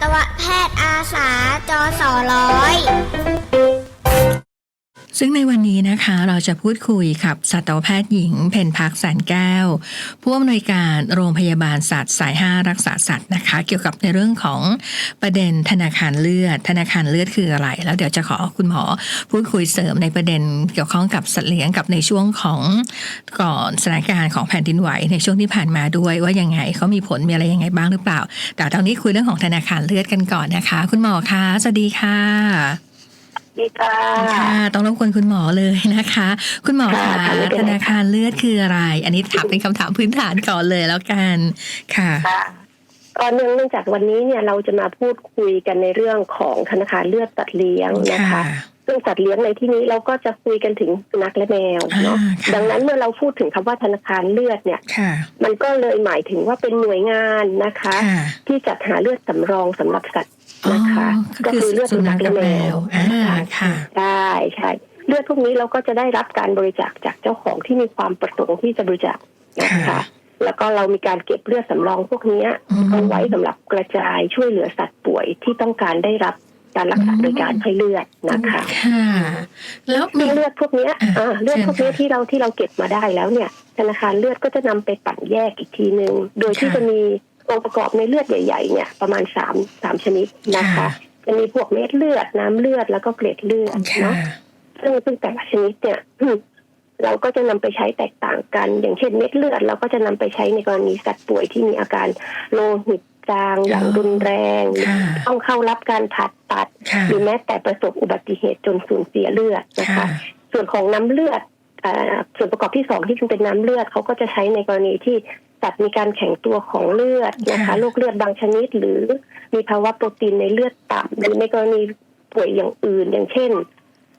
ตวแพทย์อาสาจอสอร้อย ซึ่งในวันนี้นะคะเราจะพูดคุยกับสัตวแพทย์หญิง เพนพักแสนแก้ว ผู้อำนวยการโรงพยาบาลสัตว์สาย5รักษาสัตว์นะคะ เกี่ยวกับในเรื่องของประเด็นธนาคารเลือด ธนาคารเลือดคืออะไร แล้วเดี๋ยวจะขอคุณหมอพูดคุยเสริมในประเด็นเกี่ยวข้องกับสัตว์เลี้ยงกับในช่วงของก่อนสถานการณ์ของแผ่นดินไหวในช่วงที่ผ่านมาด้วย ว่ายังไงเขามีผลมีอะไรยังไงบ้างหรือเปล่า แต่ตอนนี้คุยเรื่องของธนาคารเลือดกันก่อนนะคะ คุณหมอคะสวัสดีค่ะ ดีค่ะค่ะต้องรบกวนคุณหมอเลยนะคะ คุณหมอค่ะคะไม่เป็นไรธนาคารเลือดคืออะไร อันนี้ถามเป็นคำถามพื้นฐานก่อนเลยแล้วกันค่ะค่ะก็เนื่องเนื่องจากวันนี้เนี่ยเราจะมาพูดคุยกันในเรื่องของธนาคารเลือดสัตว์เลี้ยงนะคะซึ่งสัตว์เลี้ยงในที่นี้เราก็จะคุยกันถึงสุนัขและแมวเนาะอ่าค่ะดังนั้นเมื่อเราพูดถึงคำว่าธนาคารเลือดเนี่ยค่ะมันก็เลยหมายถึงว่าเป็นหน่วยงานนะคะค่ะที่จัดหาเลือดสำรองสำหรับสัตว์ นะคะก็คือเลือดสุสุนันัขขกัและบแมแมววอ่านะคะค่ะใช่ใช่เลือดพวกนี้เราก็จะได้รับการบริจาคจากเจ้าของที่มีความประสงค์ที่จะบริจาคนะคะค่ะแล้วก็เรามีการเก็บเลือดสำรองพวกเนี้ยอืมเอาไว้สำหรับกระจายช่วยเหลือสัตว์ป่วยที่ต้องการได้รับการรักษาอืมโดยการให้เลือดนะคะค่ะแล้วมีซึ่งเลือดพวกเนี้ยอะอ่าเลือดพวกเนี้ยเชิญค่ะที่เราที่เราเก็บมาได้แล้วเนี่ยธนาคารเลือดก็จะนำไปปั่นแยกอีกทีหนึ่งโดยที่ค่ะจะมี องค์ประกอบในเลือดใหญ่ๆเนี่ยประมาณสามสามชนิดนะคะค่ะจะมีพวกเม็ดเลือดน้ำเลือดแล้วก็เกล็ดเลือดค่ะเนาะซึ่งซึ่งแต่ละชนิดเนี่ยเราก็จะนำไปใช้แตกต่างกัน อย่างเช่นเม็ดเลือด เราก็จะนำไปใช้ในกรณีสัตว์ป่วยที่มีอาการโลหิตจางอย่างรุนแรงค่ะต้องเข้ารับการผ่าตัดค่ะหรือแม้แต่ประสบอุบัติเหตุจนสูญเสียเลือดนะคะค่ะส่วนของน้ำเลือดเอ่อส่วนประกอบที่สองที่เป็นน้ำเลือดเขาก็จะใช้ในกรณีที่ สัตว์มีการแข็งตัวของเลือดนะคะค่ะโรคเลือดบางชนิด หรือมีภาวะโปรตีนในเลือดต่ำหรือในกรณีป่วยอย่างอื่นอย่างเช่น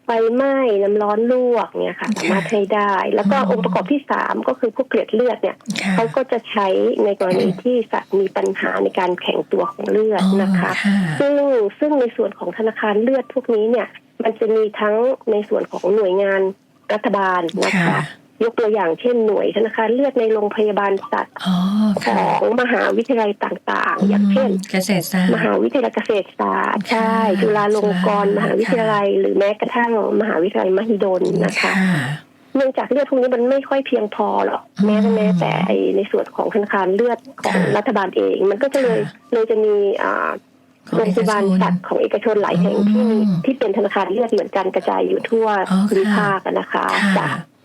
ไฟไหม้น้ำร้อนลวกเนี่ยค่ะสามารถให้ได้ แล้วก็อืมองค์ประกอบที่สามก็คือพวกเกล็ดเลือดเนี่ยค่ะเขาก็จะใช้ในกรณีที่สัตว์มีปัญหาในการแข็งตัวของเลือดอ๋อนะคะค่ะซึ่งซึ่งในส่วนของธนาคารเลือดพวกนี้เนี่ย มันจะมีทั้งในส่วนของหน่วยงานรัฐบาลนะคะค่ะ ยกตัวอย่างเช่นหน่วยธนาคารเลือดในโรงพยาบาลสัตว์อ๋อขค่ะองมหาวิทยาลัยต่างๆ อย่างเช่นเกษตรศาสตร์มหาวิทยาลัยเกษตรศาสตร์ใช่ค่ะจุฬาลงกรณ์ค่ะมหาวิทยาลัย หรือแม้กระทั่งมหาวิทยาลัยมหิดลนะคะค่ะเนื่องจากเลือดพวกนี้มันไม่ค่อยเพียงพอหรอกอืมแม้แต่แม้แต่ไอ้ในส่วนของธนาคารเลือดของค่ะรัฐบาลเอง มันก็จะเลยค่ะเลยจะมีอ่าของโรงพยาบาลสัตว์ของเอกชนหลายแห่งอืที่มที่เป็นธนาคารเลือดเหมือนกันกระจายอยู่ทั่วอ๋อภูมิค่ะภาคอะนะคะจ้ะค่ะอืม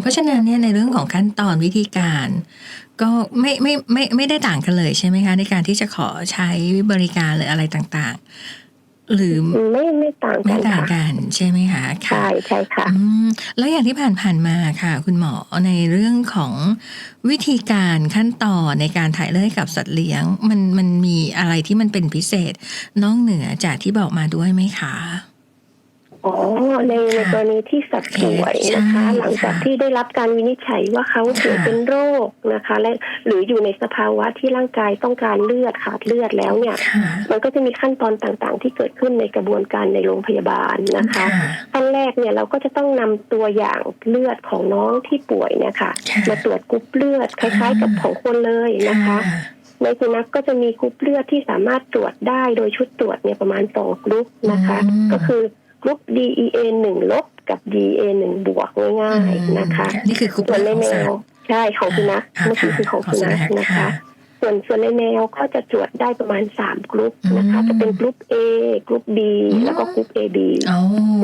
เพราะฉะนั้นเนี่ยในเรื่องของขั้นตอนวิธีการ ก็ไม่ไม่ไม่ไม่ได้ต่างกันเลยใช่ไหมคะ ในการที่จะขอใช้บริการหรืออะไรต่างๆ หรือไม่ไม่ต่างไม่กันต่างค่ะกันใช่ไหมคะค่ะใช่ใช่ค่ะอืมแล้วอย่างที่ผ่านๆมาค่ะ คุณหมอในเรื่องของวิธีการขั้นตอนในการถ่ายเลือดให้กับสัตว์เลี้ยง มันมันมีอะไรที่มันเป็นพิเศษนอกเหนือจากที่บอกมาด้วยไหมคะ อ๋อในในกรณีที่สัตว์ป่วยนะคะใช่หลังจากค่ะที่ได้รับการวินิจฉัยว่าเขาป่วยค่ะเป็นโรคนะคะ และหรืออยู่ในสภาวะที่ร่างกายต้องการเลือดขาดเลือดแล้วเนี่ยค่ะมันก็จะมีขั้นตอนต่างๆ ที่เกิดขึ้นในกระบวนการในโรงพยาบาลนะคะค่ะขั้นแรกเนี่ยเราก็จะต้องนำตัวอย่างเลือดของน้องที่ป่วยเนี่ยค่ะค่ะมาตรวจกรุ๊ปเลือดคล้าย ๆ กับของคนเลยนะคะในสุนัขก็จะมีกรุ๊ปเลือดที่สามารถตรวจได้โดยชุดตรวจเนี่ยประมาณสองกรุ๊ปนะคะอืมก็คือ กรุ๊ป DEA หนึ่งลบกับ DEA หนึ่งบวกง่ายๆนะคะ นี่คือกลุ่มส่วนในของแมสัตวว์ใช่ของสุนัขอ่าเมื่อกี้คือของสุนัขของสุนัขนะคะค่ะส่วนส่วนในแมวก็จะตรวจได้ประมาณสามกรุ๊ปนะคะอืมจะเป็นกรุ๊ป A กรุ๊ป B อืมแล้วก็กรุ๊ป AB โอ้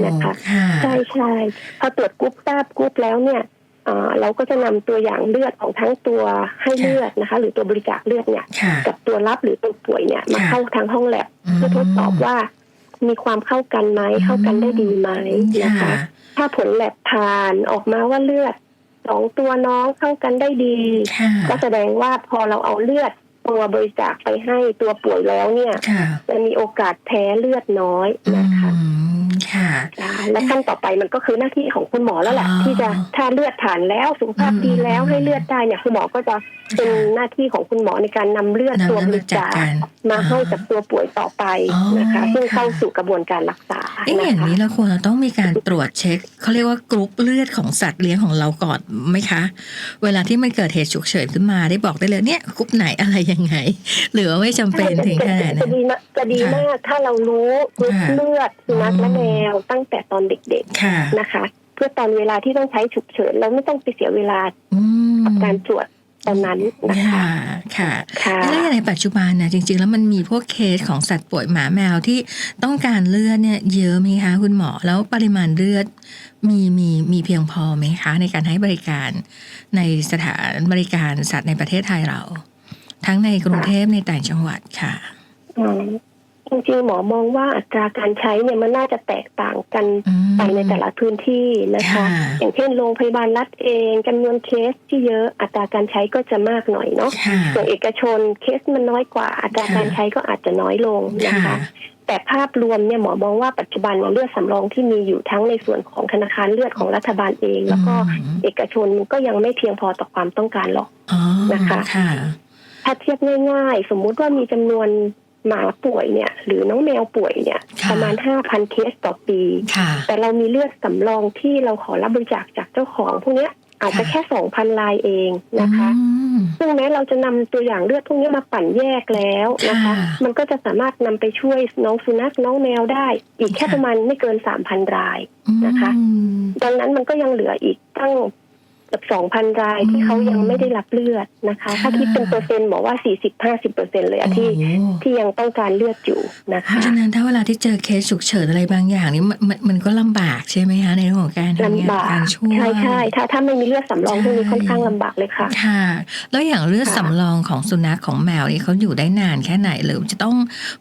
นะคะค่ะใช่ใช่พอตรวจกรุ๊ปทราบกรุ๊ปแล้วเนี่ยเอ่อเราก็จะนำตัวอย่างเลือดของทั้งตัวให้เลือดนะคะ หรือตัวบริจาคเลือดเนี่ยค่ะกับตัวรับหรือตัวป่วยเนี่ยมาค่ะเข้าทางห้องแลบอืมเพื่อทดสอบว่า มีความเข้ากันไหมเข้ากันได้ดีไหมนะคะ ถ้าผลแลบผ่านออกมาว่าเลือดสองตัวน้องเข้ากันได้ดีค่ะก็แสดงว่าพอเราเอาเลือดตัวบริจาคไปให้ตัวป่วยแล้วเนี่ยค่ะจะมีโอกาสแพ้เลือดน้อยนะคะอืม ค่ะอ่าและขั้นต่อไปมันก็คือหน้าที่ของคุณหมอแล้วแหละอ๋อที่จะถ้าเลือดผ่านแล้วสุขภาพอืมดีแล้วให้เลือดได้เนี่ยคุณหมอก็จะเป็นหน้าที่ของคุณหมอในการนำเลือดนำตัวบเลือริดจากจาคกันมาอ่าให้กับตัวป่วยต่อไปอ๋อนะคะซึ่งค่ะเข้าสู่กระบวนการรักษาเอ๊ะนะอย่างคะนี้เราควรจะต้องมีการตรวจเช็คเขาเรียกว่ากรุ๊ปเลือดของสัตว์เลี้ยงของเราก่อนไหมคะ เวลาที่มันเกิดเหตุฉุกเฉินขึ้นมาได้บอกได้เลยเนี่ยกรุ๊ปไหนอะไรยังไง หรือว่าไม่จำเป็นถึงขนาดจะนั้นดีมากจะดีค่ะมากถ้าเรารู้กรุ๊ปค่ะเลือดสุนัขและอืมแมวตั้งแต่ตอนเด็กค่ะๆนะคะ เพื่อตอนเวลาที่ต้องใช้ฉุกเฉินเราไม่ต้องไปเสียเวลาอืมกับการตรวจตอนนั้นนะคะค่ะค่ะค่ะแล้วอย่างในปัจจุบันนะจริง ๆ แล้วมันมีพวกเคสของสัตว์ป่วยหมาแมวที่ต้องการเลือดเนี่ยเยอะไหมคะคุณหมอแล้วปริมาณเลือดมีมีมีเพียงพอไหมคะ ในการให้บริการในสถานบริการสัตว์ในประเทศไทยเรา ทั้งในกรุงเทพในต่างจังหวัดค่ะอืม จริงๆหมอมองว่าอัตราการใช้เนี่ยมันน่าจะแตกต่างกันอืมไปในแต่ละพื้นที่นะคะค่ะอย่างเช่นโรงพยาบาลรัฐเองจำนวนเคสที่เยอะอัตราการใช้ก็จะมากหน่อยเนาะค่ะส่วนเอกชนเคสมันน้อยกว่าอัตราการใช้ก็อาจจะน้อยลงนะคะค่ะแต่ภาพรวมเนี่ยหมอมองว่าปัจจุบันเนี่ยเลือดสำรองที่มีอยู่ทั้งในส่วนของธนาคารเลือดของรัฐบาลเอง แล้วก็อืมเอกชนก็ยังไม่เพียงพอต่อความต้องการหรอกอ๋อนะคะค่ะถ้าเทียบง่าย ๆ สมมุติว่ามีจำนวน หมาป่วยเนี่ย หรือน้องแมวป่วยเนี่ยค่ะประมาณ 5,000 เคสต่อปีค่ะแต่เรามีเลือดสำรองที่เราขอรับบริจาคจากเจ้าของพวกเนี้ยอาจจะค่ะแค่2,000ลายเองนะคะอืมซึ่งแม้เราจะนำตัวอย่างเลือดพวกนี้มาปั่นแยกแล้วนะคะค่ะมันก็จะสามารถนำไปช่วยน้องสุนัขน้องแมวได้ อีกแค่ค่ะประมาณไม่เกิน3,000รายนะคะอืมดังนั้นมันก็ยังเหลืออีกตั้งเกับ2,000รายที่เขายังไม่ได้รับเลือดนะคะค่ะถ้าคิดเป็นเปอร์เซ็นต์บอกว่า40-50เปอร์เซ็นต์เลยอะที่โอ้ที่ยังต้องการเลือดอยู่นะเพคะราะฉะนั้นถ้าเวลาที่เจอเคสฉุกเฉินอะไรบางอย่างนี่มันมันมันก็ลำบากใช่ไหมคะในเรื่องของการทำงานลำบากการช่วยใช่ใช่ถ้าถ้าไม่มีเลือดสำรองใช่พวกนี้ค่อนข้างลำบากเลยค่ะค่ะแล้วอย่างเลือดค่ะสำรองของสุนัขของแมวนี่เขาอยู่ได้นานแค่ไหนหรือจะต้อง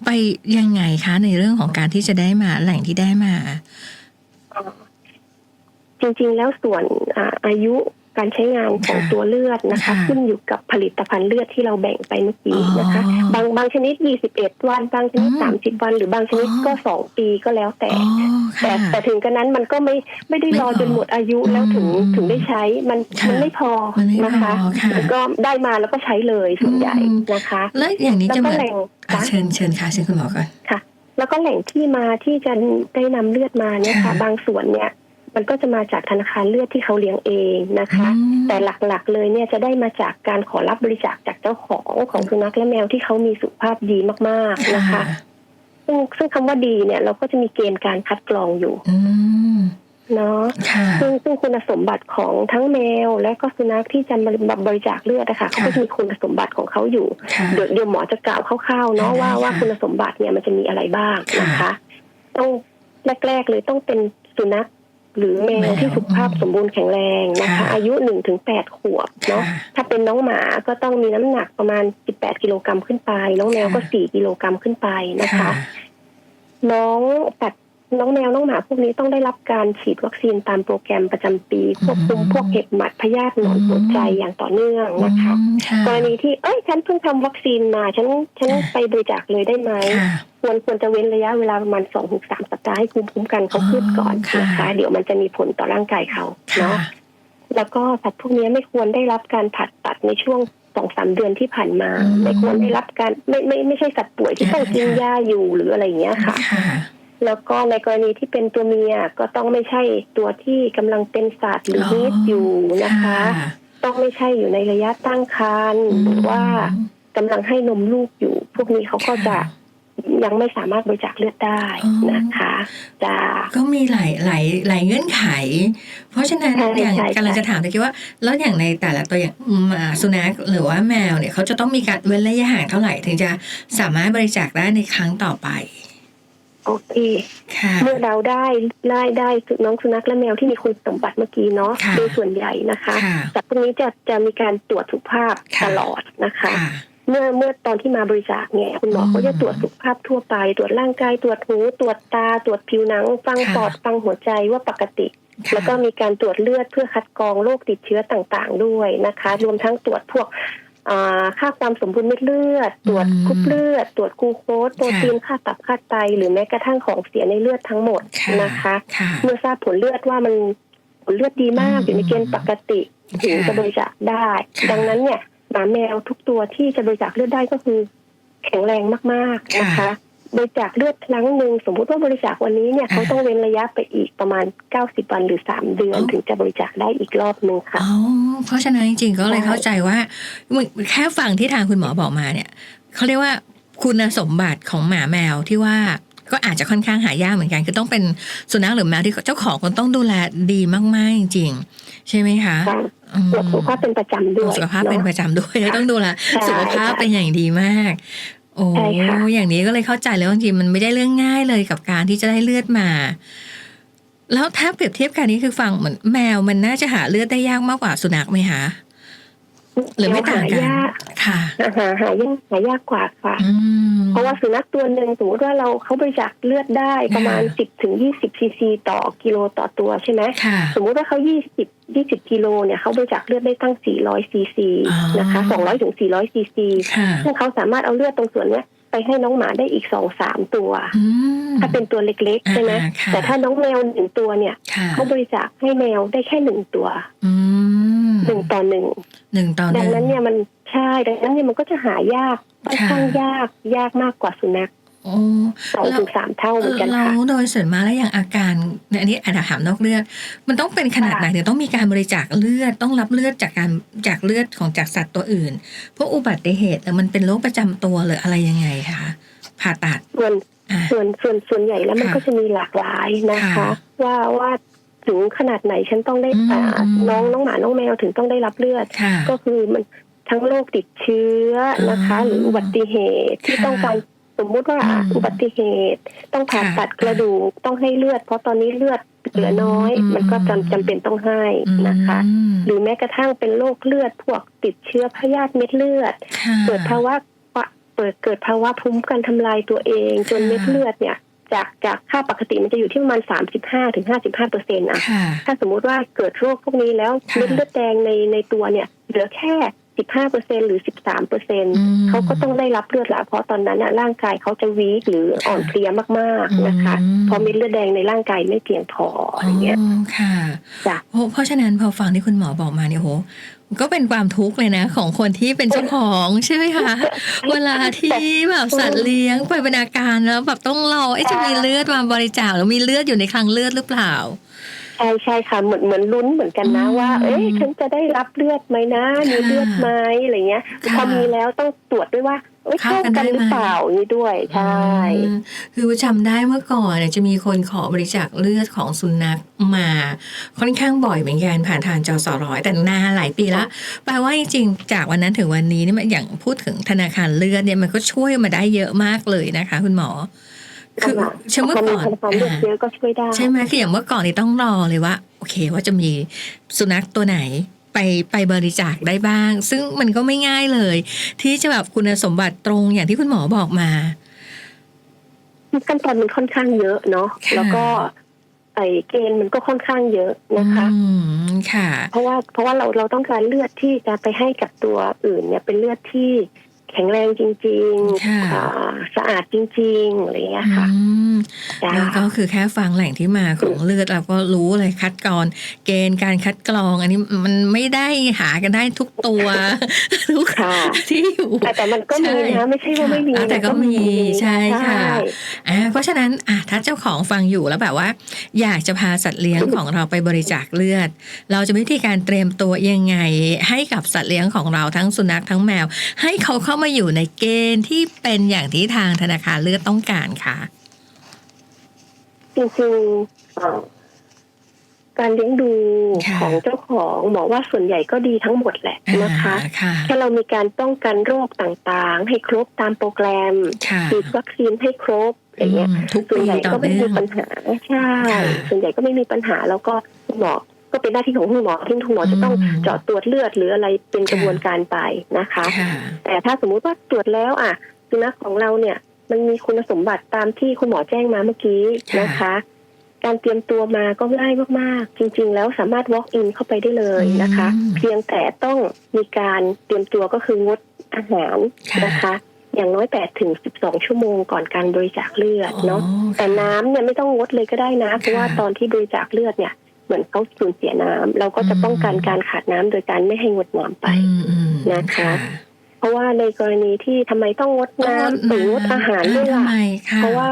ไปยังไงคะในเรื่องของการที่จะได้มาแหล่งที่ได้มา จริง ๆ แล้วส่วนอ่าอายุการใช้งานของค่ะตัวเลือดนะคะค่ะขึ้นอยู่กับผลิตภัณฑ์เลือดที่เราแบ่งไปเมื่อกี้นะคะอ๋อบางบางชนิด 21 วัน บางชนิดอืม30 วัน หรือบางชนิดอ๋อก็ 2 ปีก็แล้วแต่อ๋อแต่ค่ะแต่ถึงกันนั้นมันก็ไม่ไม่ได้รอไม่พอจนหมดอายุแล้วถึงอืมถึงได้ใช้มันค่ะมันไม่พอมันไม่พอนะคะค่ะมันก็ได้มาแล้วก็ใช้เลยส่วนใหญ่อืมนะคะ แล้วอย่างนี้แล้วจะก็เหมือนแหล่งอะเชิญเชิญค่ะเชิญคุณหมอก่อนค่ะ แล้วก็แหล่งที่มาที่จะได้นำเลือดมาเนี่ยค่ะค่ะบางส่วนเนี่ย มันก็จะมาจากธนาคารเลือดที่เขาเลี้ยงเองนะคะอืมแต่หลักๆเลยเนี่ยจะได้มาจากการขอรับบริจาคจากเจ้าของของสุนัขและแมวที่เขามีสุขภาพดีมากๆนะคะ ซึ่งซึ่งคำว่าดีเนี่ย เราก็จะมีเกณฑ์การคัดกรองอยู่อืมเนาะค่ะซึ่งซึ่งคุณสมบัติของทั้งแมว และก็สุนัขที่จะมาบริจาคเลือดนะคะเขาก็จะมีคุณสมบัติของเขาอยู่ค่ะเดี๋ยวเดี๋ยวหมอจะกล่าวคร่าวๆเนาะได้ว่าว่าค่ะคุณสมบัติเนี่ยมันจะมีอะไรบ้างนะคะค่ะต้องแรกๆเลยต้องเป็นสุนัข หรือแมแมววที่สุขภาพสมบูรณ์แข็งแรงนะคะค่ะอายุหนึ่งถึงแปดขวบเนาะค่ะถ้าเป็นน้องหมาก็ต้องมีน้ำหนักประมาณสิบแปดกิโลกรัมขึ้นไป น้องแมวก็ค่ะสี่กิโลกรัมขึ้นไปนะคะ น้องสัตว์ น้องแมวน้องหมาพวกนี้ต้องได้รับการฉีดวัคซีนตามโปรแกรมประจำปีควบคุมอืมพวกเห็บหมัดพยาธิหนอนอืมหัวใจอย่างต่อเนื่องนะคะอืมค่ะกรณีที่เอ้ยฉันเพิ่งทำวัคซีนมาฉันฉันค่ะไปบริจาคเลยได้ไหมค่ะควรควรจะเว้นระยะเวลาประมาณสองถึงสามสัปดาห์ให้ภูมิคุ้มกันเขาขึ้นก่อนอ๋อค่ะนะคะเดี๋ยวมันจะมีผลต่อร่างกายเขาค่ะเนาะแล้วก็สัตว์พวกนี้ไม่ควรได้รับการผ่าตัดในช่วงสองสามเดือนที่ผ่านมาอืมไม่ควรได้รับการไม่ไม่ไม่ใช่สัตว์ป่วยที่ต้องกินค่ะยาอยู่หรืออะไรอย่างเงี้ยค่ะค่ะ แล้วก็ในกรณีที่เป็นตัวเมียก็ต้องไม่ใช่ตัวที่กำลังเป็นสัตว์หรืออ๋อเลี้ยงอยู่นะคะค่ะต้องไม่ใช่อยู่ในระยะตั้งครรภ์หรือว่ากำลังให้นมลูกอยู่ พวกนี้เขาก็จะยังไม่สามารถบริจาคเลือดได้อ๋อนะคะจ้าก็มีหลายหลายหลายเงื่อนไข เพราะฉะนั้นใช่อย่างใช่กำลังจะถามตะกี้ว่า แล้วอย่างในแต่ละตัวอย่างหมาสุนัขหรือว่าแมวเนี่ยเขาจะต้องมีการเว้นระยะห่างเท่าไหร่ถึงจะสามารถบริจาคได้ในครั้งต่อไป โอเคค่ะเมื่อเราได้ได้ได้น้องสุนัขและแมวที่มีคุณสมบัติเมื่อกี้เนาะค่ะโดยส่วนใหญ่นะคะค่ะสัตว์พวกนี้จะจะมีการตรวจสุขภาพค่ะตลอดนะคะค่ะเมื่อเมื่อตอนที่มาบริจาคเนี่ยคุณหมออืมเขาจะตรวจสุขภาพทั่วไป ตรวจร่างกายตรวจหูตรวจตาตรวจผิวหนัง ฟังค่ะปอดฟังหัวใจว่าปกติค่ะแล้วก็มีการตรวจเลือดเพื่อคัดกรองโรคติดเชื้อต่างๆ ด้วยนะคะ รวมทั้งตรวจพวกอ่า ค่าความสมบูรณ์เม็ดเลือด ตรวจอืมกรุ๊ปเลือด ตรวจกลูโคสโปรตีนค่าตับค่าไต หรือแม้กระทั่งของเสียในเลือดทั้งหมดค่ะนะคะค่ะเมื่อทราบผลเลือดว่ามันผลเลือดดีมากอืมอยู่ในเกณฑ์ปกติถึงค่ะจะบริจาคได้ค่ะดังนั้นเนี่ยหมาแมวทุกตัวที่จะบริจาคเลือดได้ก็คือแข็งแรงมากๆนะคะ บริจาคเลือดครั้งหนึ่งสมมุติว่าบริจาควันนี้เนี่ยเขาต้องเว้นระยะไปอีกประมาณ 90 วันหรือ 3 เดือนถึงจะบริจาคได้อีกรอบหนึ่งค่ะอ๋อเพราะฉะนั้นจริงๆก็เลยใช่เข้าใจว่าแค่ฟังที่ทางคุณหมอบอกมาเนี่ยเขาเรียกว่าคุณสมบัติของหมาแมวที่ว่าก็อาจจะค่อนข้างหายากเหมือนกัน คือต้องเป็นสุนัขหรือแมวที่เจ้าของคนต้องดูแลดีมากๆจริงๆใช่ไหมคะค่ะอืมตรวจสุขภาพเป็นประจำตรด้ววจยสุขภาพเป็นปเนาะระจำด้วยแล้วต้องดูแลใช่สุขภาพค่ะเป็นอย่างดีมาก โอ้ ใช่ค่ะ อย่างนี้ก็เลยเข้าใจแล้วจริงๆมันไม่ได้เรื่องง่ายเลยกับการที่จะได้เลือดมา แล้วถ้าเปรียบเทียบกันนี้คือฟังเหมือนแมวมันน่าจะหาเลือดได้ยากมากกว่าสุนัขไหมคะ หรือไม่ต่างกันหายากค่ะหาหาหายากหายากกว่าค่ะอืมเพราะว่าสุนัขตัวหนึ่งสมมติว่าเราเขาบริจาคเลือดได้ประมาณค่ะ10ถึง20ซีซีต่อกิโลต่อตัวใช่ไหมค่ะสมมุติว่าเขา20 20กิโลเนี่ยเขาบริจาคเลือดได้ตั้ง400ซีซีอ๋อนะคะ200ถึง400ซีซีค่ะซึ่งเขาสามารถเอาเลือดตรงส่วนเนี้ย ไปให้น้องหมาได้อีก2-3ตัวอืมถ้าเป็นตัวเล็กๆใช่ไหมอ่าค่ะแต่ถ้าน้องแมวหนึ่งตัวเนี่ยค่ะเขาบริจาคให้แมวได้แค่หนึ่งตัวอืมหนึ่งต่อหนึ่งหนึ่งต่อหดันึ่งงนั้นเนี่ยมันใช่ดังนั้นเนี่ยมันก็จะหายากค่อนข้างค่ะยากยากมากกว่าสุนัขโอ้ สองถึงสามเท่าเหมือนกันเราค่ะโดยส่วนมากแล้วอย่างอาการเนี่ยอันนี้อาจจะถามนอกเลือด มันต้องเป็นขนาดไหนถึงต้องมีการบริจาคเลือดต้องรับเลือดจากการจากเลือดของจากสัตว์ตัวอื่นพวกอุบัติเหตุแล้วมันเป็นโรคประจำตัวหรืออะไรยังไงคะผ่าตัดส่วนอะส่วนส่วนส่วนใหญ่แล้วมันค่ะก็จะมีหลากหลายนะคะค่ะว่าว่าถึงขนาดไหนฉันต้องได้อืมอ่าอืมน้องน้องหมาน้องแมวถึงต้องได้รับเลือดค่ะก็คือมันทั้งโรคติดเชื้อนะคะอ่าหรืออุบัติเหตุที่ค่ะต้องการ สมมุติว่าอืมอุบัติเหตุ ต้องผ่าค่ะตัดกระดูกต้องให้เลือด เพราะตอนนี้เลือดเหลือน้อยอืมมันก็จำจำเป็นต้องให้นะคะอืมหรือแม้กระทั่งเป็นโรคเลือดพวกติดเชื้อพยาธิเม็ดเลือดค่ะเกิดภาวะเปิดเกิดภาวะภูมิคุ้มกันทำลายตัวเอง จนค่ะเม็ดเลือดเนี่ยจากจากค่าปกติมันจะอยู่ที่ประมาณสามสิบห้าถึงห้าสิบห้าเปอร์เซ็นต์อะค่ะถ้าสมมุติว่าเกิดโรคพวกนี้แล้วค่ะเม็ดเลือดแดงในในตัวเนี่ยเหลือแค่ สิบห้าเปอร์เซ็นหรือสิบสามเปอร์เซ็นอืมเขาก็ต้องได้รับเลือดละเพราะตอนนั้นน่ะร่างกายเขาจะวีคหรืออ่อนเพลียมากๆนะคะอืมเพราะเม็ดเลือดแดงในร่างกายไม่เพียงพออะไรเงี้ยอ๋อค่ะจ้ะโอ้เพราะฉะนั้นพอฟังที่คุณหมอบอกมาเนี่ยโหก็เป็นความทุกข์เลยนะ ของคนที่เป็นเจ้าของใช่ไหมคะ เวลาที่แบบสัตว์เลี้ยงไปเป็นอาการแล้วแบบต้องรอไอ้จะมีเลือดมาบริจาคหรือมีเลือดอยู่ในคลังเลือดหรือเปล่า ใช่ใช่ค่ะเหมือนเหมือนลุ้นเหมือนกันนะอืมว่า เอ๊ะฉันจะได้รับเลือดไหมนะมีค่ะเลือดไหมอะไรเงี้ยค่ะพอมีแล้วต้องตรวจด้วยว่าเอ้ยเข้าเข้ากันกันได้หรือไหมเปล่านี่ด้วยใช่อืมคือจำได้เมื่อก่อนเนี่ยจะมีคนขอบริจาคเลือดของสุนัขมาค่อนข้างบ่อยเหมือนกันผ่านทางจสร้อยแต่นานหลายปีแล้วแปลว่าจริงๆจากวันนั้นถึงวันนี้เนี่ยมันอย่างพูดถึงธนาคารเลือดเนี่ยมันก็ช่วยมาได้เยอะมากเลยนะคะ คุณหมอ คือค่ะเชื่อเมื่อพอมีก่อนธนาคารเลือดเยอะก็ช่วยได้ใช่ไหมคืออย่างเมื่อก่อนนี่ต้องรอเลยว่า โอเค ว่าจะมีสุนัขตัวไหนไปไปบริจาคได้บ้าง ซึ่งมันก็ไม่ง่ายเลย ที่จะแบบคุณสมบัติตรงอย่างที่คุณหมอบอกมาขั้นตอนมันค่อนข้างเยอะเนาะค่ะแล้วก็ไอ้เกณฑ์มันก็ค่อนข้างเยอะนะคะอืมค่ะ เพราะว่าเพราะว่าเราเราต้องการเลือดที่จะไปให้กับตัวอื่นเนี่ยเป็นเลือดที่ แข็งแรงจริงค่ะ ๆอ่าสะอาดจริงๆอะไรเงี้ยค่ะ อืมจ้าแล้วก็คือแค่ฟังแหล่งที่มาของเลือดเราก็รู้เลยคัดกรองเกณฑ์การคัดกรอง อันนี้มันไม่ได้หากันได้ทุกตัว ทุกค่ะที่อยู่ แต่แต่มันก็มีใช่นะไม่ใช่ว่าไม่มีอะแต่ก็มีใช่ค่ะ ใช่ อ่าเพราะฉะนั้นอะถ้าเจ้าของฟังอยู่แล้วแบบว่า อยากจะพาสัตว์เลี้ยงของเราไปบริจาคเลือด เราจะมีวิธีการเตรียมตัวยังไง ให้กับสัตว์เลี้ยงของเราทั้งสุนัขทั้งแมว ให้เขาเข้ามาอยู่ในเกณฑ์ที่เป็นอย่างที่ทางธนาคารเลือดต้องการค่ะจริงๆเอ่อการเลี้ยงดูค่ะของเจ้าของหมอว่าส่วนใหญ่ก็ดีทั้งหมดแหละนะคะอ่าค่ะแค่เรามีการป้องกันโรคต่างๆ ให้ครบตามโปรแกรมค่ะฉีดวัคซีนให้ครบอย่างเงี้ยอืมทุกส่วนปีใหญ่ต่อก็ไม่เนื่มีองปัญหาใช่ค่ะส่วนใหญ่ก็ไม่มีปัญหาแล้วก็คุณหมอ ก็เป็นหน้าที่ของคุณหมอที่คุณหมอจะต้องอืมเจาะตรวจเลือดหรืออะไรเป็นค่ะกระบวนการไปนะคะค่ะแต่ถ้าสมมุติว่าตรวจแล้วอะสุนัขของเราเนี่ยมันมีคุณสมบัติตามที่คุณหมอแจ้งมาเมื่อกี้ค่ะนะคะ การเตรียมตัวมาก็ง่ายมากๆ จริง ๆ แล้วสามารถ walk in เข้าไปได้เลยนะคะอืมเพียงแต่ต้องมีการเตรียมตัวก็คืองดอาหารค่ะนะคะอย่างน้อย8ถึง 12 ชั่วโมงก่อนการบริจาคเลือดเนาะอ๋อแต่น้ำเนี่ยไม่ต้องงดเลยก็ได้นะ เพราะว่าตอนที่บริจาคเลือดเนี่ย เหมือนเขาสูญเสียน้ำเราก็จะป้องกันการขาดน้ำโดยการไม่ให้งดน้ำไปอืมอืมนะคะ เพราะว่าในกรณีที่ทำไมต้องงดน้ำหรืองดอาหารด้วยทำล่ะไมคะเพราะว่า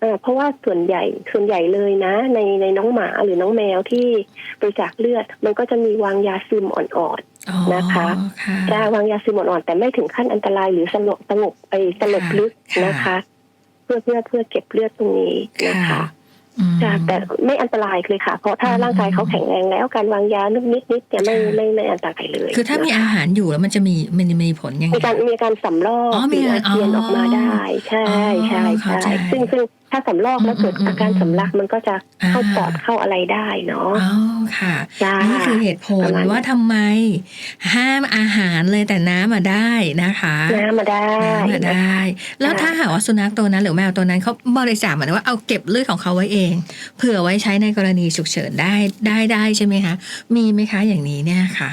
เอ่อเพราะว่าส่วนใหญ่ส่วนใหญ่เลยนะ ในในน้องหมาหรือน้องแมวที่บริจาคเลือด มันก็จะมีวางยาซึมอ่อนอ๋อนะคะค่ะๆจะวางยาซึมอ่อนๆแต่ไม่ถึงขั้นอันตรายหรือสลบสงบไปสลบลึกค่ะนะคะ เพื่อเพื่อเพื่อเก็บเลือดตรงนี้นะคะ อืมจ้ะแต่ไม่อันตรายเลยค่ะ เพราะถ้าอืมร่างกายเขาแข็งแรงแล้วการวางยานิดนิดนิดเนี่ยไม่ค่ะไม่ไม่อันตรายเลย คือถ้ามีนะคะอาหารอยู่แล้วมันจะมีมันจะมีผลยังไงมีการมีการสำลอกอ๋อมีหรืออาเจียนอ๋อออกมาได้ ใช่อ๋อใช่เข้าใช่ใจซึ่งซึ่งถ้าสำลอกแล้วเกิดอืมอืมอาการสำลักมันก็จะเข้าอ่าปอดเข้าอะไรได้เนาะอ๋อค่ะจ้านี่คือเหตุผลประมาณนั้นว่าทำไม ห้ามอาหารเลยแต่น้ำมาได้นะคะน้ำมาได้น้ำมานะคะได้ แล้วถ้าหากว่าสุนัขตัวนั้นหรือแมวตัวนั้นเขาบริจาคเหมือนว่าเอาเก็บเลือดของเขาไว้เอง เผื่อไว้ใช้ในกรณีฉุกเฉินได้ได้ได้ใช่ไหมคะมีไหมคะอย่างนี้เนี่ยค่ะ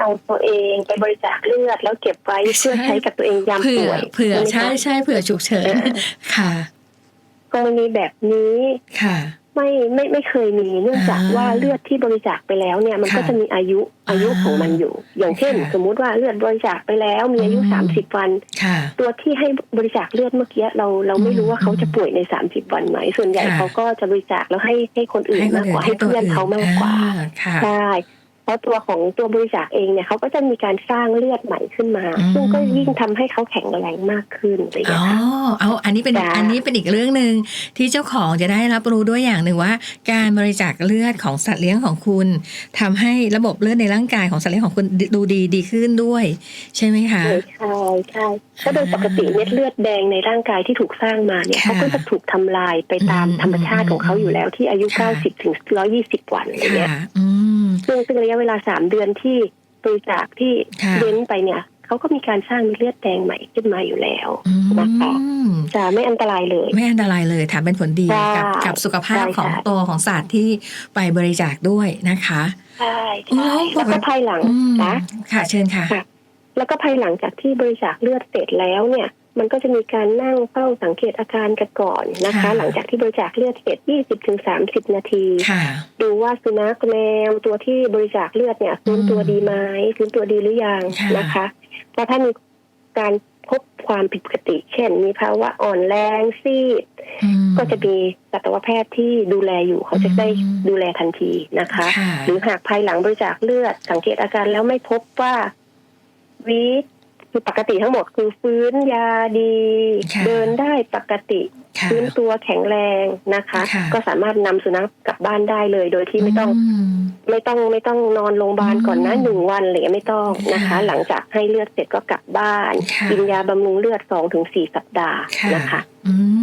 เอาตัวเองไปบริจาคเลือดแล้วเก็บไว้เพื่อใช้กับตัวเองยามเผื่อป่วยเผื่อไหมใช่คะใช่เผื่อฉุกเฉินเออค่ะกรณีแบบนี้ค่ะไม่ไม่ไม่เคยมีเนื่องจากอ่าว่าเลือดที่บริจาคไปแล้วเนี่ย มันค่ะก็จะมีอายุอายุอ่าของมันอยู่ อย่างเช่นค่ะสมมุติว่าเลือดบริจาคไปแล้ว มีอายุอืมสามสิบวันค่ะตัวที่ให้บริจาคเลือดเมื่อกี้เราเราไม่รู้ว่าเขาจะป่วยในสามสิบวันไหมส่วนใหญ่ค่ะเขาก็จะบริจาคแล้วให้ให้คนอื่นให้คนมากอื่กนว่าให้ตัวเพื่อนเขามากกว่าอ่ค่ะใช่ เพราะตัวของตัวบริจาคเองเนี่ยเขาก็จะมีการสร้างเลือดใหม่ขึ้นมาอืมซึ่งก็ยิ่งทำให้เขาแข็งแรงมากขึ้นอะไรอย่างอ๋เงี้อยค่ะเอาอันนี้เป็นจ้ะอันนี้เป็นอีกเรื่องหนึ่งที่เจ้าของจะได้รับรู้ด้วยอย่างหนึ่งว่า การบริจาคเลือดของสัตว์เลี้ยงของคุณทำให้ระบบเลือดในร่างกายของสัตว์เลี้ยงของคุณดูดีดีขึ้นด้วย ใช่ไหมคะใช่ใช่ใช่ก็โดยปกติเม็ดเลือดแดงในร่างกายที่ถูกสร้างมาเนี่ยค่ะเขาก็จะถูกทำลายไปตามอืมธรรมชาติของเขาอยู่แล้วที่อายุค่ะ90ถึง120 วันอะไรเงี้ยค่ะอืม ซึ่งซึ่งระยะเวลาสามเดือนที่บริจาคที่ค่ะเว้นไปเนี่ยเขาก็มีการสร้างเม็ดเลือดแดงใหม่ขึ้นมาอยู่แล้วอืนะคะมจะไม่อันตรายเลย ไม่อันตรายเลยถามเป็นผลดีใช่กับกับสุขภาพใช่ของค่ะตัวของสัตว์ที่ไปบริจาคด้วยนะคะใช่แล้ใช่วปกติแล้วก็ภายหลังอืมนะค่ะเชิญค่ะค่ะ แล้วก็ภายหลังจากที่บริจาคเลือดเสร็จแล้วเนี่ย มันก็จะมีการนั่งเฝ้าสังเกตอาการกันก่อนนะคะค่ะหลังจากที่บริจาคเลือดเสร็จ20ถึง30 นาทีค่ะดูว่าสุนัขแมวตัวที่บริจาคเลือดเนี่ยฟื้นตัวดีไหมฟื้นตัวดีหรือยังค่ะนะคะแล้วถ้ามีการพบความผิดปกติ เช่น มีภาวะอ่อนแรงซีดอืมก็จะมีสัตวแพทย์ที่ดูแลอยู่เขาจะได้อืมดูแลทันทีนะคะค่ะหรือหากภายหลังบริจาคเลือด สังเกตอาการแล้วไม่พบว่าวีด คือปกติทั้งหมดคือฟื้นยาดีค่ะเดินได้ปกติค่ะฟื้นตัวแข็งแรงนะคะค่ะก็สามารถนำสุนัขกลับบ้านได้เลย โดยที่ไม่ต้องมไม่ต้องไม่ต้องนอนโรงพยาบาลก่อนนะอืมหนึ่งวันอะไรเลยไม่ต้องนะคะค่ะหลังจากให้เลือดเสร็จก็กลับบ้านค่ะกินยาบำรุงเลือดสองถึงสี่สัปดาห์ค่ะนะคะอืม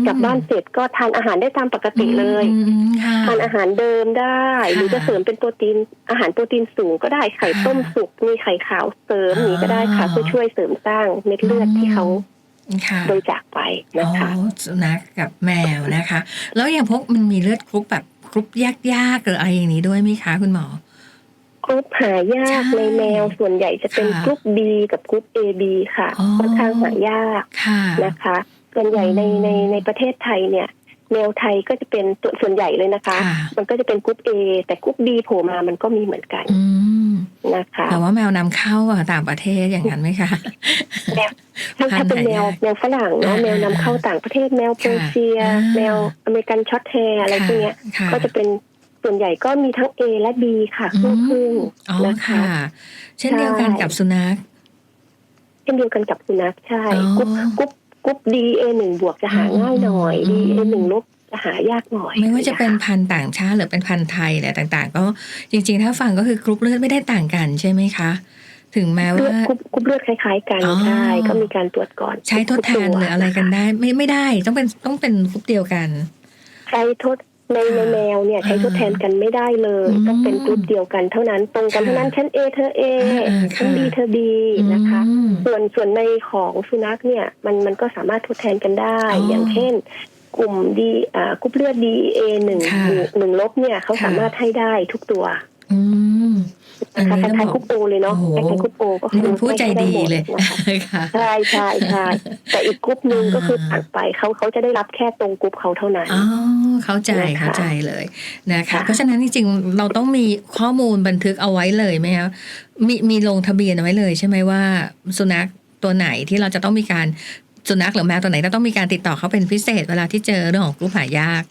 กลับบ้านเสร็จก็ทานอาหารได้ตามปกติเลยอืมอืมค่ะทานอาหารเดิมได้ค่ะหรือจะเสริมเป็นโปรตีนอาหารโปรตีนสูงก็ได้ไข่ค่ะต้มสุกมีไข่ขาวเสริมอ๋อนี้ก็ได้ค่ะเพื่อช่วยเสริมสร้างเม็ดเลือดที่เขาค่ะบริจาคไปนะคะอ๋อสุนัขกับแมวนะคะ แล้วอย่างพวกมันมีเลือดกรุ๊ปแบบกรุ๊ปยากๆหรืออะไรอย่างนี้ด้วยไหมคะคุณหมอกรุ๊ปหายากใช่ในแมวส่วนใหญ่จะเป็นค่ะกรุ๊ป B กับกรุ๊ป AB ค่ะอ๋อค่อนข้างหายากค่ะนะคะ ส่วนใหญ่ในอืมในในประเทศไทยเนี่ยแมวไทยก็จะเป็นส่วนส่วนใหญ่เลยนะคะค่ะมันก็จะเป็นกรุ๊ป A แต่กรุ๊ป B โผล่มามันก็มีเหมือนกันอืมนะคะแต่ว่าแมวนำเข้าอะต่างประเทศอย่างนั้นไหมคะแมวถ้าพันถ้าธุ์เป็นแมวหายากแมวฝรั่งเนาะอ่าแมวนำเข้าต่างประเทศแมวเปอร์เซียอ่าแมวอเมริกันช็อตแฮร์อะไรพวกเนี้ยค่ะก็จะเป็นส่วนใหญ่ก็มีทั้ง A และ B ค่ะครึ่งครึ่งอ๋อๆนะคะค่ะเช่นเดียวกันกับสุนัข เช่นเดียวกันกับสุนัขใช่อ๋อกรุ๊ป กรุ๊ปกรุ๊ป D A หนึ่งบวกจะหาง่ายหน่อยอื D ม A หนึ่งลบจะหายากหน่อย ไม่ว่าจะเป็นพันธุ์ต่างชาติหรือเป็นพันธุ์ไทยอะไรต่าง ๆ ก็จริง ๆ ถ้าฟังก็คือกรุ๊ปเลือดไม่ได้ต่างกันใช่ไหมคะถึงแม้เลือว่าดกรุ๊ปกรุ๊ปเลือดคล้าย ๆ กันอ๋อใช่ก็มีการตรวจก่อน ใช้ทดแทนหรืออะไรกันได้ ไม่ไม่ได้ต้องเป็นต้องเป็นกรุ๊ปเดียวกัน ใช้ทด ในในแมวเนี่ยใช้ทดแทนกันไม่ได้เลยอืมต้องเป็นกรุ๊ปเดียวกันเท่านั้นตรงกันค่ะเท่านั้นชั้น A เธอ A อ่าๆชั้นค่ะ B เธอ B นะคะอืมส่วนส่วนในของสุนัขเนี่ยมันมันก็สามารถทดแทนกันได้อ๋อออย่างเช่นกลุ่มดีอ่ากรุ๊ปเลือดดีเอหนึ่งค่ะหนึ่งลบเนี่ยเขาค่ะสามารถให้ได้ทุกตัว อืมอันนะคะนี้คต้องล้ายบๆอกกรุ๊ปโอเลยเนาะโอ้โหคล้ายๆกรุ๊ปโอก็คืนี่อเป็นผู้ใจดีเลยให้ไหมนะคะค่ะใช่ใช่ใช่แต่อีกกรุ๊ปหนึ่งก็คือผ่านไปเขาเขาจะได้รับแค่ตรงกรุ๊ปเขาเท่านั้นอ๋อเข้าใจนะคะเข้าใจเลยนะคะค่ะเพราะฉะนั้นจริงๆเราต้องมีข้อมูลบันทึกเอาไว้เลยไหมคะมีมีลงทะเบียนเอาไว้เลยใช่ไหมว่าสุนัขตัวไหนที่เราจะต้องมีการสุนัขหรือแมวตัวไหนเราต้องมีการติดต่อเขาเป็นพิเศษเวลาที่เจอเรื่องของกลุ่มหายาก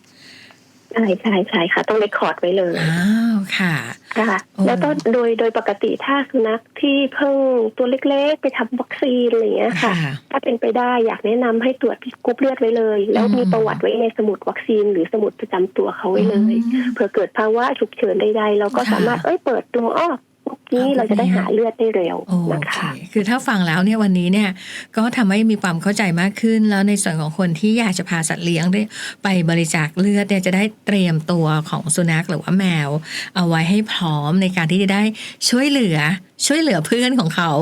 ใช่ใช่ใช่ค่ะ ต้องเรคคอร์ดไว้เลยอ้าวค่ะค่ะโอ้แล้วก็โดยโดยปกติถ้าสุนัขที่เพิ่งตัวเล็กๆ ไปทำวัคซีนอะไรอย่างเงี้ยค่ะค่ะ ถ้าเป็นไปได้อยากแนะนำให้ตรวจกรุ๊ปเลือดไว้เลย แล้วมีอืมประวัติไว้ในสมุดวัคซีนหรือสมุดประจำตัวเขาไว้เลยอืมเผื่อเกิดภาวะฉุกเฉินใดๆเราก็ค่ะสามารถเอ้ยเปิดดูอ้อ ปุ๊บนี้เราจะได้หาเลือดได้เร็วโอนะเคคะคือถ้าฟังแล้วเนี่ยวันนี้เนี่ยก็ทำให้มีความเข้าใจมากขึ้น แล้วในส่วนของคนที่อยากจะพาสัตว์เลี้ยงได้ไปบริจาคเลือดเนี่ยจะได้เตรียมตัวของสุนัขหรือว่าแมว เอาไว้ให้พร้อมในการที่จะได้ช่วยเหลือช่วยเหลือเพื่อนของเขา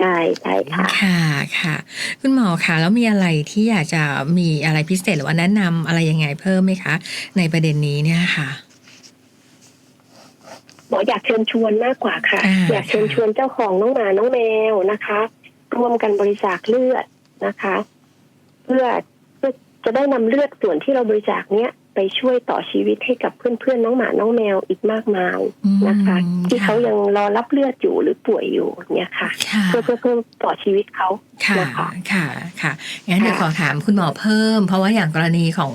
ใช่ใช่ค่ะค่ะค่ะคุณหมอคะแล้วมีอะไรที่อยากจะมีอะไรพิเศษหรือว่าแนะนำอะไรยังไงเพิ่มไหมคะ ในประเด็นนี้เนี่ยค่ะ หมออยากเชิญชวนมากกว่าค่ะอ่าอยากเชิญชวนเจ้าของน้องหมาน้องแมวนะคะ ร่วมกันบริจาคเลือดนะคะ เพื่อเพื่อจะได้นำเลือดส่วนที่เราบริจาคเนี้ย ไปช่วยต่อชีวิตให้กับเพื่อนๆ น้องหมาน้องแมวอีกมากมายนะคะอืมที่เขายังรอรับเลือดอยู่หรือป่วยอยู่เนี่ยค่ะค่ะเพื่อเพื่อเพิ่มต่อชีวิตเขาค่ะนะคะค่ะค่ะงั้นเดี๋ยวขอถามคุณหมอเพิ่ม เพราะว่าอย่างกรณีของ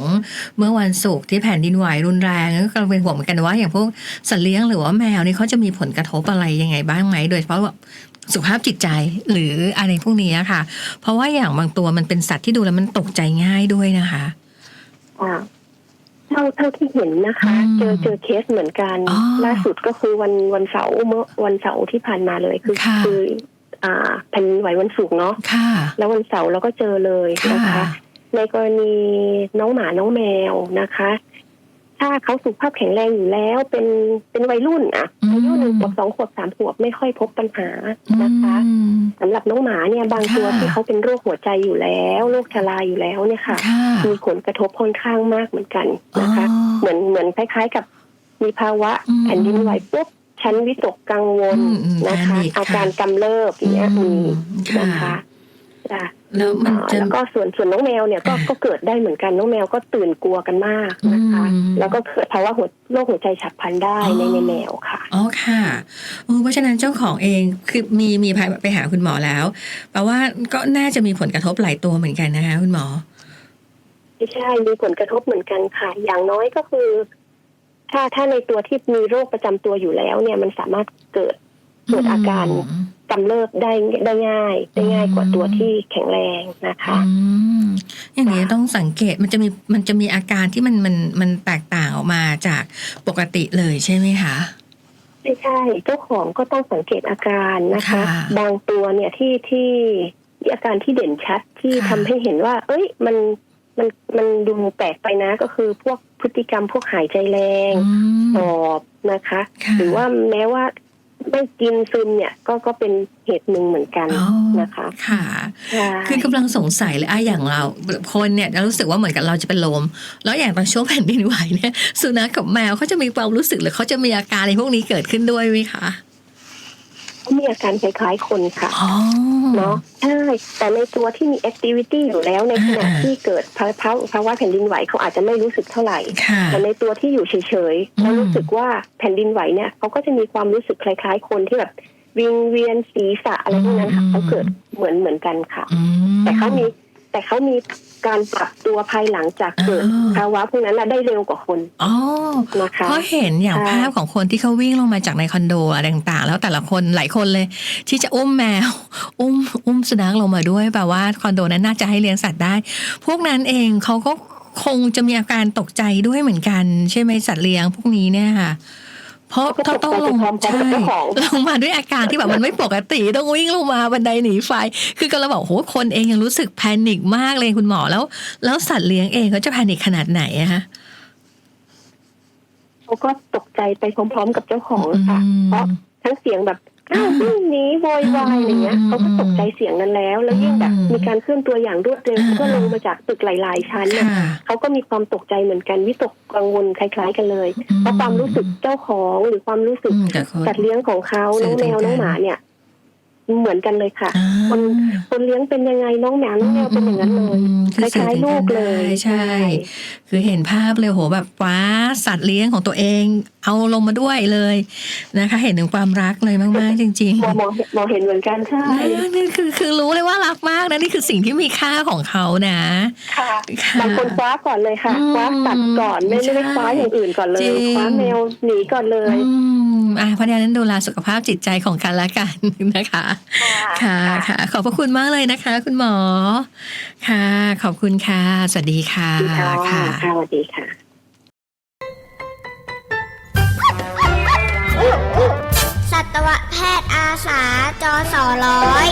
เมื่อวันศุกร์ที่แผ่นดินไหวรุนแรงก็กำลังเป็นห่วงเหมือนกันว่าอย่างพวกสัตว์เลี้ยงหรือว่าแมวนี่เขาจะมีผลกระทบอะไรยังไงบ้างไหมโดยเฉพาะแบบสุขภาพจิตใจหรืออะไรพวกนี้อะค่ะ เพราะว่าอย่างบางตัวมันเป็นสัตว์ที่ดูแล้วมันตกใจง่ายด้วยนะคะอ่า เท่าเท่าที่เห็นนะคะอืมเจอเจอเคสเหมือนกันอ๋อล่าสุดก็คือวันวันเสาร์เมื่อวันเสาร์ที่ผ่านมาเลยคือค่ะคืออ่าแผ่นดินไหววันศุกร์เนาะค่ะแล้ววันเสาร์เราก็เจอเลยนะคะค่ะในกรณีน้องหมาน้องแมวนะคะ ถ้าเขาสุขภาพแข็งแรงอยู่แล้ว เป็นเป็นวัยรุ่นอะอืมอายุหนึ่งขวบสองขวบสามขวบไม่ค่อยพบปัญหานะคะอืมสำหรับน้องหมาเนี่ยบางตัวค่ะที่เขาเป็นโรคหัวใจอยู่แล้วโรคชราอยู่แล้วเนี่ยค่ะค่ะมีผลกระทบค่อนข้างมากเหมือนกันนะคะอ๋อเหมือนเหมือนคล้าย ๆ กับมีภาวะอืมแผ่นดินไหวปุ๊บชั้นวิตกกังวลอืมอืมนะคะแพนิคอาการกำเริบอย่างเงี้ยมีค่ะนะคะจ้ะ แล้วมันอ่าจะแล้วก็ส่วนส่วนน้องแมวเนี่ยก็อ่าก็เกิดได้เหมือนกันน้องแมวก็ตื่นกลัวกันมากนะคะอืมแล้วก็เกิดภาวะหัวโรคหัวใจฉับพลันได้อ๋อในในแมวค่ะอ๋อค่ะโอ้เพราะฉะนั้นเจ้าของเองคือมีมีไปไปหาคุณหมอแล้วแปลว่าก็น่าจะมีผลกระทบหลายตัวเหมือนกันนะคะคุณหมอไม่ใช่มีผลกระทบเหมือนกันค่ะ อย่างน้อยก็คือ ถ้าถ้าในตัวที่มีโรคประจำตัวอยู่แล้ว เนี่ยมันสามารถเกิดเกิดอาการอืม กำเริบได้ได้ง่ายได้ง่ายกว่าตัวที่แข็งแรงนะคะอืมอย่างนี้ต้องสังเกตมันจะมีมันจะมีอาการที่มันมันมันแตกต่างออกมาจากปกติเลยใช่ไหมคะไม่ใช่เจ้าของก็ต้องสังเกตอาการนะคะค่ะบางตัวเนี่ยที่ที่ที่อาการที่เด่นชัดที่ค่ะทำให้เห็นว่า เอ้ยมันมันมันดูแปลกไปนะก็คือพวกพฤติกรรมพวกหายใจแรงอืมหอบนะคะค่ะหรือว่าแม้ว่า ไม่กินซึมเนี่ยก็ก็เป็นเหตุหนึ่งเหมือนกันอ๋อนะคะค่ะใช่คือกำลังสงสัยเลยอะอย่างเราคนเนี่ยจะรู้สึกว่าเหมือนกับเราจะเป็นลม แล้วอย่างตอนช่วงแผ่นดินไหวเนี่ยสุนัขกับแมวเขาจะมีความรู้สึกหรือเขาจะมีอาการอะไรพวกนี้เกิดขึ้นด้วยไหมคะ เขามีอาการคล้ายๆคนค่ะอ๋อเนาะใช่แต่ในตัวที่มีแอคทิวิตี้อยู่แล้วในขณะอ่าที่เกิดภาวะภาวะแผ่นดินไหวเขาอาจจะไม่รู้สึกเท่าไหร่ค่ะแต่ในตัวที่อยู่เฉยๆแล้วอืมรู้สึกว่าแผ่นดินไหวเนี่ยเขาก็จะมีความรู้สึกคล้าย ๆ คนที่แบบวิงเวียนศีรษะอะไรพวกนั้นค่ะเขาเกิดเหมือนเหมือนกันค่ะอืมแต่เขามี แต่เขามีการปรับตัวภายหลังจากเกิดอ่าภาวะพวกนั้นน่ะได้เร็วกว่าคนอ๋อนะคะเพราะเห็นอย่างใช่ภาพของคนที่เขาวิ่งลงมาจากในคอนโดอะไรต่างๆ แล้วแต่ละคนหลายคนเลย ที่จะอุ้มแมว อุ้มอุ้มสุนัขลงมาด้วยแปลว่าคอนโดนั้นน่าจะให้เลี้ยงสัตว์ได้ พวกนั้นเองเขาก็คงจะมีอาการตกใจด้วยเหมือนกัน ใช่ไหมสัตว์เลี้ยงพวกนี้เนี่ยค่ะ เพราะเขาต้องลงพร้อมๆใช่กับเจ้าของลงมาด้วยอาการที่แบบมันไม่ปกติ ต้องวิ่งลงมาบันไดหนีไฟ คือก็เราบอกโหคนเองยังรู้สึกแพนิคมากเลยคุณหมอแล้ว แล้วสัตว์เลี้ยงเองเขาจะแพนิคขนาดไหนอะฮะเขาก็ตกใจไปพร้อมๆกับเจ้าของค่ะอืมเพราะทั้งเสียงแบบ อ้าววิ่งหนีโวยวายอะไรเงี้ยอืมเขาก็ตกใจเสียงนั้นแล้ว แล้วยิ่งแบบอืมมีการเคลื่อนตัวอย่างรวดเร็วอ่าเขาก็ลงมาจากตึกหลาย ๆ ชั้นน่ะค่ะเขาก็มีความตกใจเหมือนกันวิตกกังวลคล้าย ๆ กันเลยเพราะความรู้สึกเจ้าของหรือความรู้สึกอืมกับคนสัตว์เลี้ยงของเขาสื่น้อองแมวถึงกันน้องหมาเนี่ยเหมือนกันเลยค่ะอ่าคนคนเลี้ยงเป็นยังไงน้องหมาน้องแมวเป็นอย่างนั้นเลยอืมคคือสื่อล้ายถึงๆลูกันกเลยได้ใช่ คือเห็นภาพเลยโหแบบว้าสัตว์เลี้ยงของตัวเองเอาลงมาด้วยเลยนะคะ เห็นถึงความรักเลยมากๆ จริงหมอหมอหมอเห็นเหมือนกันใช่ๆนี่คือคือรู้เลยว่ารักมากนะนี่คือสิ่งที่มีค่าของเขานะ ค่ะค่ะบางคนคว้าก่อนเลยค่ะอืมคว้าสัตว์ก่อนไม่ไม่ได้ใช่คว้าอย่างอื่นก่อนเลจริยงคว้าแมวหนีก่อนเลยอืมอะเพราะฉะนั้นดูแลสุขภาพจิตใจของกันและกันนะคะ ค่ะค่ะ ขอบพระคุณมากเลยนะคะ คุณหมอ ค่ะ ขอบคุณค่ะ สวัสดีค่ะค่ะค่ะค่ะสวัสดีค่ะ สัตวแพทย์อาสาจอสอร้อย